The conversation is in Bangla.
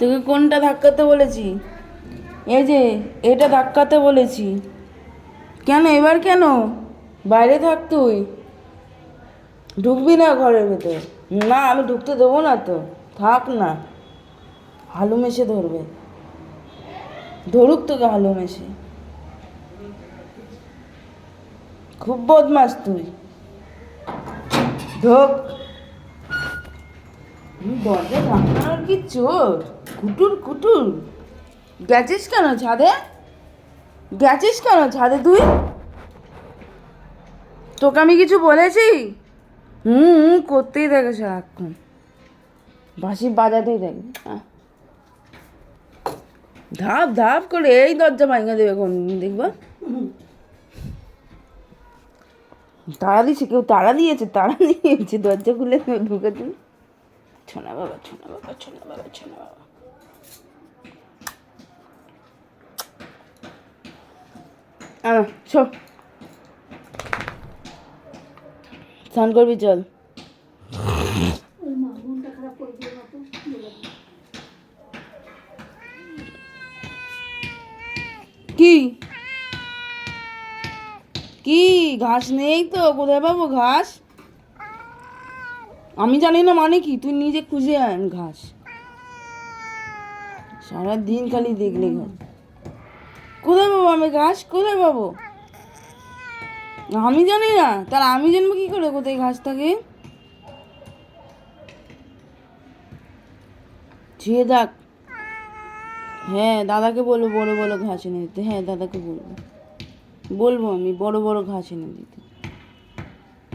তোকে কোনটা ধাক্কাতে বলেছি? এই যে, এটা ধাক্কাতে বলেছি। কেন, এবার কেন? বাইরে থাক তুই। ঢুকবি না ঘরের ভেতর। না, আমি ঢুকতে দেবো না তো। থাক না। হালু মেশে ধরবে। ধরুক তোকে হালু মেশে। খুব বদমাস তুই। ঢোক। দরজা ধাক্কানোর কি চোর? কুটুর কুটুর। গেছিস কেন ছাদে? গেছিস কেন ছাদে তুই? তোকে আমি কিছু বলেছি? হুম হুম, করতেই থাকে সারাক্ষণ। বাঁশি বাজাতেই থাকে। ধাপ ধাপ করে এই দরজা ভাঙা দেবে কোন দেখবা। তাড়া দিয়েছে কেউ তাড়া দিয়েছে তাড়া দিয়েছে। দরজা খুলে ঢুকে দিন ছোনা বাবা ছোনা বাবা ছোনা বাবা ছোনা বাবা। সব স্নান করবি, চল। কি? কি? ঘাস নেই তো, কোথায় পাবো ঘাস? আমি জানি না মানে কি, তুই নিজে খুঁজে আন ঘাস। সারাদিন খালি দেখলে ঘাস। কোথায় পাবো আমি ঘাস? কোথায় পাবো? আমি জানি না। তাহলে আমি জানব কি করে কোথায় ঘাস থাকে? ছুঁয়ে থাক হ্যাঁ দাদাকে বলব বড় বড় ঘাস এনে দিতে। হ্যাঁ দাদাকে বলব। বলব আমি বড় বড় ঘাস এনে দিতে।